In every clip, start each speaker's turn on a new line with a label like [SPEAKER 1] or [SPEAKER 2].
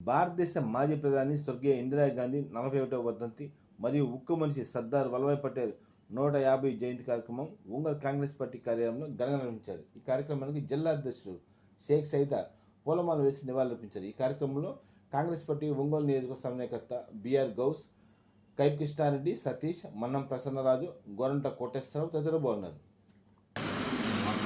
[SPEAKER 1] భారతదేశ మాజీ ప్రధాని స్వర్గీయ ఇందిరాగాంధీ నలభై ఒకటవ వర్ధంతి మరియు ఉక్కు మనిషి సర్దార్ వల్లభాయ్ పటేల్ నూట యాభై జయంతి కార్యక్రమం ఉంగల్ కాంగ్రెస్ పార్టీ కార్యాలయంలో ఘనంగా నిర్వహించారు. ఈ కార్యక్రమానికి జిల్లా అధ్యక్షుడు షేక్ సైత పూలమాల వేసి నివాళులర్పించారు. ఈ కార్యక్రమంలో కాంగ్రెస్ పార్టీ ఒంగోలు నియోజకవర్గ సమన్వయకర్త బిఆర్ గౌస్ కైప్ కృష్ణారెడ్డి సతీష్ మన్నం ప్రసన్నరాజు గోరంట కోటేశ్వరరావు తదితరులు బాగున్నారు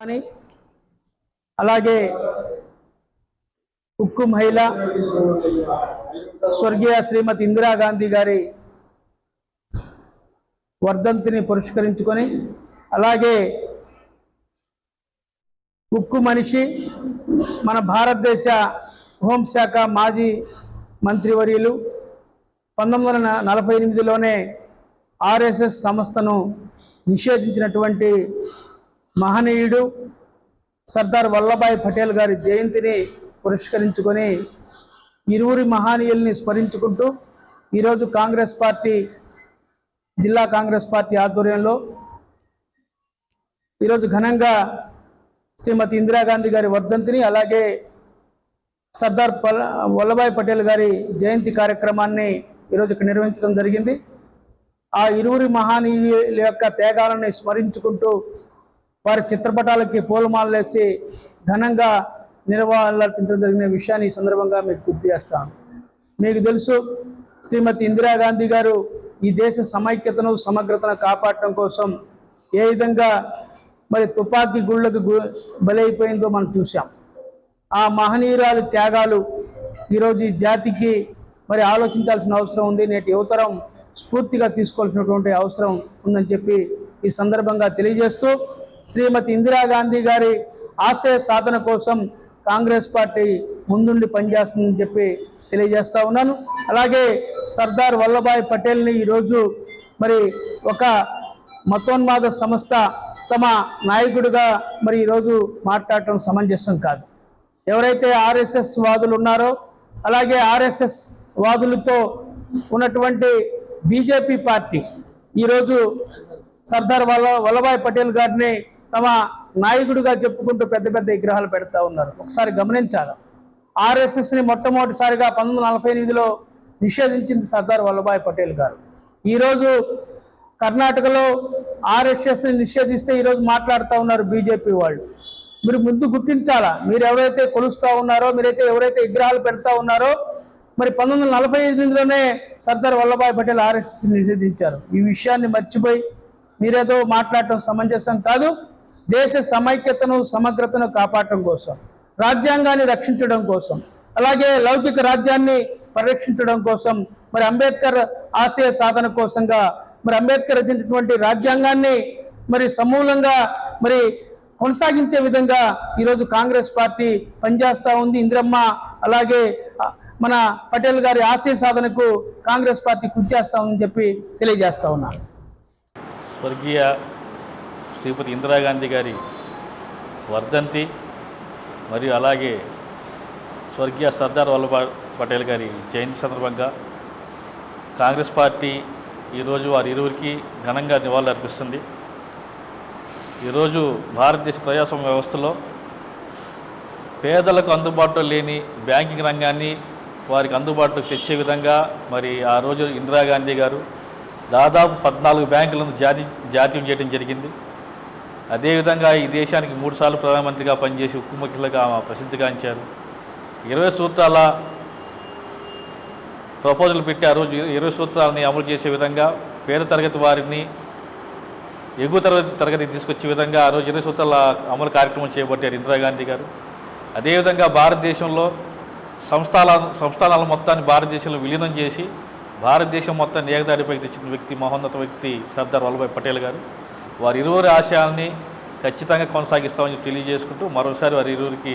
[SPEAKER 2] అని అలాగే ఉక్కు మహిళ స్వర్గీయ శ్రీమతి ఇందిరాగాంధీ గారి వర్ధంతిని పురస్కరించుకొని అలాగే ఉక్కు మనిషి మన భారతదేశ హోంశాఖ మాజీ మంత్రివర్యులు పంతొమ్మిది వందల నలభై ఎనిమిదిలోనే ఆర్ఎస్ఎస్ సంస్థను నిషేధించినటువంటి మహనీయుడు సర్దార్ వల్లభాయ్ పటేల్ గారి జయంతిని పురస్కరించుకొని ఇరువురి మహనీయుల్ని స్మరించుకుంటూ ఈరోజు కాంగ్రెస్ పార్టీ జిల్లా కాంగ్రెస్ పార్టీ ఆధ్వర్యంలో ఈరోజు ఘనంగా శ్రీమతి ఇందిరాగాంధీ గారి వర్ధంతిని అలాగే సర్దార్ పల్ వల్లభాయ్ పటేల్ గారి జయంతి కార్యక్రమాన్ని ఈరోజు ఇక్కడ నిర్వహించడం జరిగింది. ఆ ఇరువురి మహానీయుల యొక్క త్యాగాలని స్మరించుకుంటూ వారి చిత్రపటాలకి పూలమాలలేసి ఘనంగా నిర్వహణర్పించడం జరిగిన విషయాన్ని ఈ సందర్భంగా మీకు గుర్తు చేస్తాను మీకు తెలుసు శ్రీమతి ఇందిరాగాంధీ గారు ఈ దేశ సమైక్యతను సమగ్రతను కాపాడటం కోసం ఏ విధంగా మరి తుపాకీ గుళ్ళకు బలైపోయిందో మనం చూసాం ఆ మహనీయురాలి త్యాగాలు ఈరోజు ఈ జాతికి మరి ఆలోచించాల్సిన అవసరం ఉంది. నేటి యువతరం స్ఫూర్తిగా తీసుకోవాల్సినటువంటి అవసరం ఉందని చెప్పి ఈ సందర్భంగా తెలియజేస్తూ శ్రీమతి ఇందిరాగాంధీ గారి ఆశయ సాధన కోసం కాంగ్రెస్ పార్టీ ముందుండి పనిచేస్తుందని చెప్పి తెలియజేస్తా ఉన్నాను. అలాగే సర్దార్ వల్లభాయ్ పటేల్ని ఈరోజు మరి ఒక మతోన్మాద సంస్థ తమ నాయకుడిగా మరి ఈరోజు మాట్లాడటం సమంజసం కాదు. ఎవరైతే ఆర్ఎస్ఎస్ వాదులు ఉన్నారో అలాగే ఆర్ఎస్ఎస్ వాదులతో ఉన్నటువంటి బీజేపీ పార్టీ ఈరోజు సర్దార్ వల్ల వల్లభాయ్ పటేల్ గారిని తమ నాయకుడిగా చెప్పుకుంటూ పెద్ద పెద్ద విగ్రహాలు పెడతా ఉన్నారు. ఒకసారి గమనించాలి? ఆర్ఎస్ఎస్ని మొట్టమొదటిసారిగా పంతొమ్మిది వందల నలభై ఎనిమిదిలో నిషేధించింది సర్దార్ వల్లభాయ్ పటేల్ గారు. ఈరోజు కర్ణాటకలో ఆర్ఎస్ఎస్ని నిషేధిస్తే ఈరోజు మాట్లాడుతూ ఉన్నారు బీజేపీ వాళ్ళు. మీరు ముందు గుర్తించాలా? మీరు ఎవరైతే కొలుస్తూ ఉన్నారో మీరైతే ఎవరైతే విగ్రహాలు పెడతా ఉన్నారో మరి పంతొమ్మిది వందల నలభై ఎనిమిదిలోనే సర్దార్ వల్లభాయ్ పటేల్ ఆర్ఎస్ఎస్ నిషేధించారు. ఈ విషయాన్ని మర్చిపోయి మీరేదో మాట్లాడటం సమంజసం కాదు దేశ సమైక్యతను సమగ్రతను కాపాడటం కోసం రాజ్యాంగాన్ని రక్షించడం కోసం అలాగే లౌకిక రాజ్యాన్ని పరిరక్షించడం కోసం మరి అంబేద్కర్ ఆశయ సాధన కోసంగా మరి అంబేద్కర్ రచించినటువంటి రాజ్యాంగాన్ని మరి సమూలంగా మరి కొనసాగించే విధంగా ఈరోజు కాంగ్రెస్ పార్టీ పనిచేస్తూ ఉంది. ఇందిరమ్మ అలాగే మన పటేల్ గారి ఆశయ సాధనకు కాంగ్రెస్ పార్టీ కృషి చేస్తామని చెప్పి తెలియజేస్తా ఉన్నాను.
[SPEAKER 3] స్వర్గీయ శ్రీపతి ఇందిరాగాంధీ గారి వర్ధంతి మరియు అలాగే స్వర్గీయ సర్దార్ వల్లభాయ్ పటేల్ గారి జయంతి సందర్భంగా కాంగ్రెస్ పార్టీ ఈరోజు వారి ఇరువురికి ఘనంగా నివాళులు అర్పిస్తుంది ఈరోజు భారతదేశ ప్రజాస్వామ్య వ్యవస్థలో పేదలకు అందుబాటులో లేని బ్యాంకింగ్ రంగాన్ని వారికి అందుబాటులోకి తెచ్చే విధంగా మరి ఆ రోజు ఇందిరాగాంధీ గారు దాదాపు పద్నాలుగు బ్యాంకులను జాతి జాతీయం చేయడం జరిగింది. అదేవిధంగా ఈ దేశానికి మూడుసార్లు ప్రధానమంత్రిగా పనిచేసి ఉక్కు ముఖ్యులుగా ఆమె ప్రసిద్ధిగాంచారు ఇరవై సూత్రాల ప్రపోజల్ పెట్టి ఆ రోజు ఇరవై సూత్రాలని అమలు చేసే విధంగా పేద తరగతి వారిని ఎగువ తరగతి తరగతి తీసుకొచ్చే విధంగా ఆ రోజు ఇరవై సూత్రాల అమలు కార్యక్రమం చేపట్టారు ఇందిరాగాంధీ గారు. అదేవిధంగా భారతదేశంలో సంస్థాన సంస్థానాల మొత్తాన్ని భారతదేశంలో విలీనం చేసి భారతదేశం మొత్తాన్ని ఏకదారిపైకి తెచ్చిన వ్యక్తి మహోన్నత వ్యక్తి సర్దార్ వల్లభాయ్ పటేల్ గారు. వారి ఇరువురి ఆశయాల్ని ఖచ్చితంగా కొనసాగిస్తామని తెలియజేసుకుంటూ మరోసారి వారి ఇరువురికి